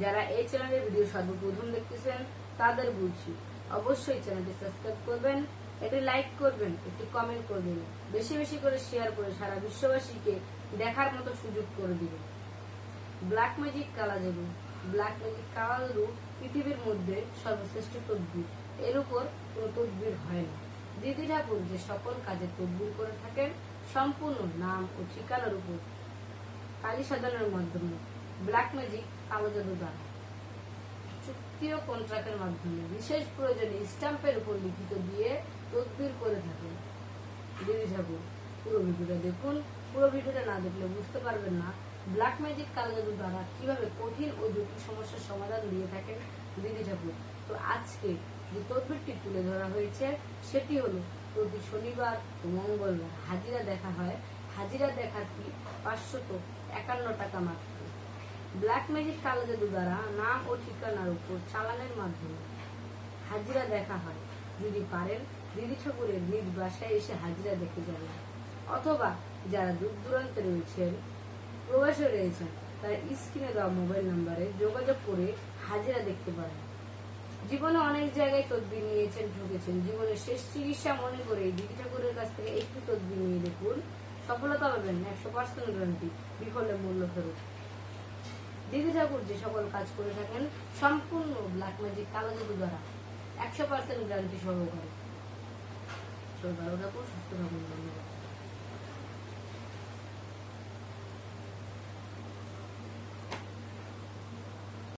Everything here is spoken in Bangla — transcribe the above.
যারা এই চ্যানেলের ভিডিও সর্বপ্রথম দেখতেছেন, তাদের বলছি, অবশ্যই চ্যানেলটি সাবস্ক্রাইব করবেন এটি লাইক করবেন, একটি কমেন্ট করবেন, বেশি বেশি করে শেয়ার করে সারা বিশ্ববাসীকে দেখার মতো সুযোগ করে দিবেন। ব্ল্যাক ম্যাজিক কালা জাদু ব্ল্যাক ম্যাজিক কালা জাদু পৃথিবীর মধ্যে সর্বশ্রেষ্ঠ তদ্বির। এর উপর কোনো তদ্বির হয় না। দিদি ঠাকুর যে সকল কাজে তদ্বির করে থাকেন, সম্পূর্ণ নাম ও ঠিকানার উপর কালী সাধনের মাধ্যমে। ব্ল্যাক ম্যাজিক কালো জাদু দ্বারা চুক্তি ও কন্ট্রাক্টের মাধ্যমে। বিশেষ প্রয়োজনে স্ট্যাম্পের উপর লিখিত দিয়ে তদবির করে থাকেন দিদি ঠাকুর। পুরো ভিডিওটা দেখুন। পুরো ভিডিওটা না দেখলে বুঝতে পারবেন না ব্ল্যাক ম্যাজিক কালো জাদু দ্বারা কীভাবে কঠিন ও জটিল সমস্যার সমাধান দিয়ে থাকেন দিদি ঠাকুর। তো আজকে যে তদবিরটি তুলে ধরা হয়েছে, সেটি হলো প্রতি শনিবার ও মঙ্গলবার হাজিরা দেখা হয়। হাজিরা দেখার কি পাঁচশত একান্ন টাকা মাত্র। ব্ল্যাক ম্যাজিক কালো জাদু দ্বারা নাম ও ঠিকানার উপর চালানের মাধ্যমে হাজিরা দেখা হয় যদি পারেন দিদি ঠাকুরের নিজ বাসায় এসে হাজিরা দেখে যাবেন অথবা যারা দূর দূরান্তে রয়েছেন প্রবাসে রয়েছেন তারা স্ক্রিনে দেওয়া মোবাইল নাম্বারে যোগাযোগ করে হাজিরা দেখতে পারেন জীবনে অনেক জায়গায় তদবির নিয়েছেন ঢুকেছেন জীবনের শেষ চিকিৎসা মনে করে দিদি ঠাকুরের কাছ থেকে একটু তদবির নিয়ে দেখুন সফলতা পাবেন একশো পার্সেন্ট গ্যারান্টি বিফলে মূল্য ফেরত দিদি ঠাকুর যে সকল কাজ করে থাকেন, সম্পূর্ণ ব্ল্যাক ম্যাজিক কালো জাদু দ্বারা একশো পার্সেন্ট গ্যারান্টি সহকারে। সবাই সুস্থ থাকুন, ধন্যবাদ।